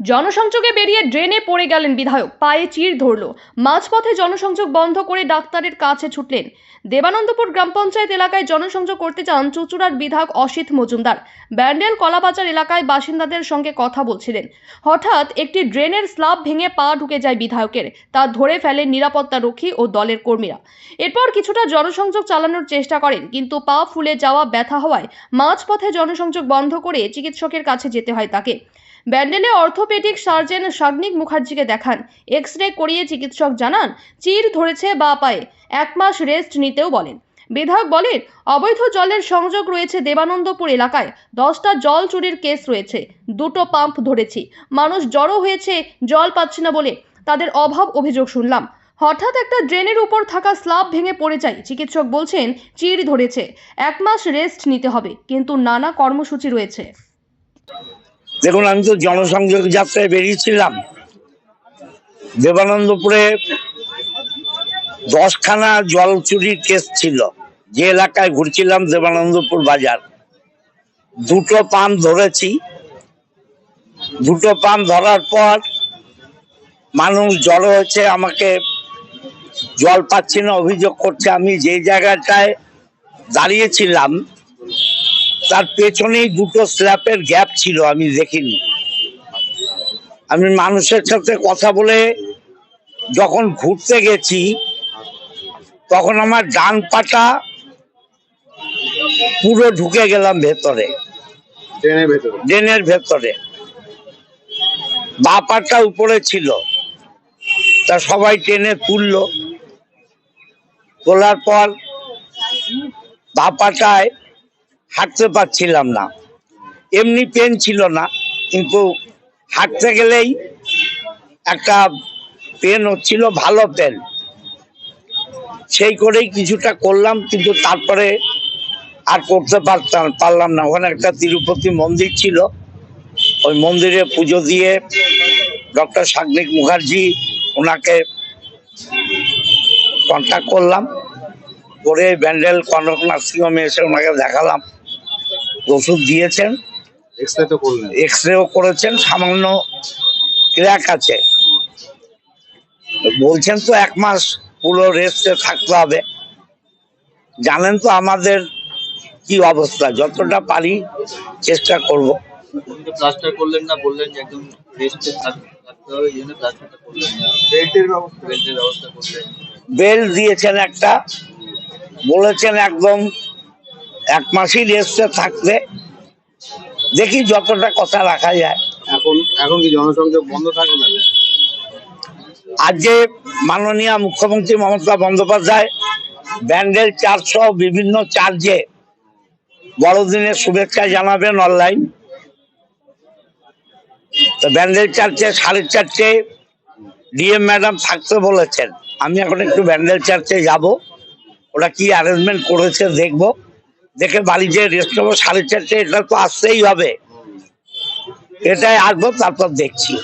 জনসংযোগে বেরিয়ে ড্রেনে পড়ে গেলেন বিধায়ক, পায়ে চির ধরল। মাঝপথে জনসংযোগ বন্ধ করে ডাক্তারের কাছে ছুটলেন। দেবানন্দপুর গ্রাম পঞ্চায়েত এলাকায় জনসংযোগ করতে চান চুচুড়ার বিধায়ক অসিত মজুমদার। ব্যান্ডেল কলাবাজার এলাকায় বাসিন্দাদের সঙ্গে কথা বলছিলেন। হঠাৎ একটি ড্রেনের স্ল্যাব ভেঙে পা ঢুকে যায় বিধায়কের, তা ধরে ফেলেন নিরাপত্তা রক্ষী ও দলের কর্মীরা। এরপর কিছুটা জনসংযোগ চালানোর চেষ্টা করেন, কিন্তু পা ফুলে যাওয়া ব্যথা হওয়ায় মাঝপথে জনসংযোগ বন্ধ করে চিকিৎসকের কাছে যেতে হয় তাকে। ব্যান্ডেলে অর্থোপেডিক সার্জেন সাগ্নিক মুখার্জিকে দেখান। এক্স রে করিয়ে চিকিৎসক জানান, চির ধরেছে বা পায়ে। এক মাস রেস্ট নিতেও বলেন। বিধায়ক বলেন, অবৈধ জলের সংযোগ রয়েছে দেবানন্দপুর এলাকায়। দশটা জল চুরির কেস রয়েছে। দুটো পাম্প ধরেছি। মানুষ জড়ো হয়েছে, জল পাচ্ছে না বলে। তাদের অভাব অভিযোগ শুনলাম। হঠাৎ একটা ড্রেনের উপর থাকা স্ল্যাব ভেঙে পড়ে যায় চিকিৎসক বলছেন, চির ধরেছে। এক মাস রেস্ট নিতে হবে। কিন্তু নানা কর্মসূচি রয়েছে। দেখুন, আমি তো জনসংযোগ যাত্রায় বেরিয়েছিলাম। দেবানন্দপুরে দশখানা জল চুরির কেস ছিল। যে এলাকায় ঘুরছিলাম, দেবানন্দপুর বাজার। দুটো পাম্প ধরেছি। দুটো পাম্প ধরার পর মানুষ জড়ো হয়েছে, আমাকে জল পাচ্ছি না, অভিযোগ করছে। আমি যে জায়গাটায় দাঁড়িয়েছিলাম তার পেছনেই দুটো স্ল্যাপের গ্যাপ ছিল আমি দেখিনি। আমি মানুষের সাথে কথা বলে যখন ঘুরতে গেছি তখন আমার ডান পাটা পুরো ঢুকে গেলাম ভেতরে। ট্রেনের ভেতরে। ড্রেনের ভেতরে। বা পাটা উপরে ছিল। তা সবাই টেনে তুললো। তোলার পর বা পাটায় হাঁটতে পারছিলাম না। এমনি পেন ছিল না, কিন্তু হাঁটতে গেলেই একটা পেন হচ্ছিল, ভালো পেন সেই করেই কিছুটা করলাম, কিন্তু তারপরে আর করতে পারতাম, পারলাম না। ওখানে একটা তিরুপতি মন্দির ছিল। ওই মন্দিরে পুজো দিয়ে ডক্টর সাগ্নিক মুখার্জি ওনাকে কন্ট্যাক্ট করলাম। করে ব্যান্ডেল কনক নার্সিংহোমে এসে ওনাকে দেখালাম। ওষুধ দিয়েছেন। এক্সরে এক্স রেও করেছেন সামান্য ক্র্যাক আছে। বলছেন তো এক মাস পুরো রেস্টে থাকতে হবে। জানেন তো আমাদের কি অবস্থা যতটা পারি চেষ্টা করব। কিন্তু প্লাস্টার করলেন না বললেন যে একদম রেস্টে থাকতে হবে এই জন্য প্লাস্টারটা করলেন না। বেল্টের ব্যবস্থা। বেল্টের ব্যবস্থা করলেন। বেল দিয়েছেন একটা। বলেছেন একদম এক মাসই রেস্টে থাকতে দেখি যতটা কথা রাখা যায়। এখন এখন কি জনসংযোগ বন্ধ থাকবে আজ যে মাননীয় মুখ্যমন্ত্রী মমতা বন্দ্যোপাধ্যায় ব্যান্ডেল চার্জ বিভিন্ন চার্জে বড়দিনের শুভেচ্ছা জানাবেন অনলাইন তো ব্যান্ডেল চার্চে সাড়ে চারটে ডিএম ম্যাডাম থাকতে বলেছেন। আমি এখন একটু ব্যান্ডেল চার্চে যাব। ওরা কি অ্যারেঞ্জমেন্ট করেছে দেখব। দেখে বাণিজ্যের রেস্ট সাড়ে চারটে এটা তো আসতেই হবে। এটাই আসব তারপর দেখছি।